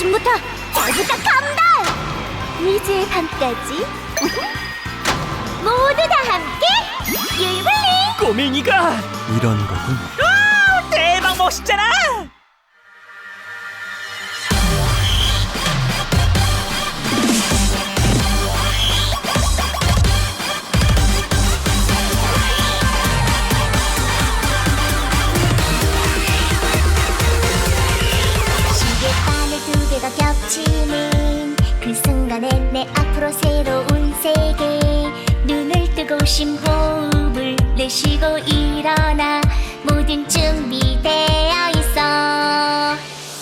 아침부터 잘부터 간다! 미지의 밤까지 모두 다 함께 율블링! 꼬맹이가 이런 거군. 대박 멋있잖아. 그 순간에 내 앞으로 새로운 세계. 눈을 뜨고 심호흡을 내쉬고 일어나 모든 준비되어 있어.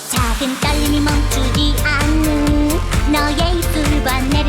작은 떨림이 멈추지 않는 너의 입술과 내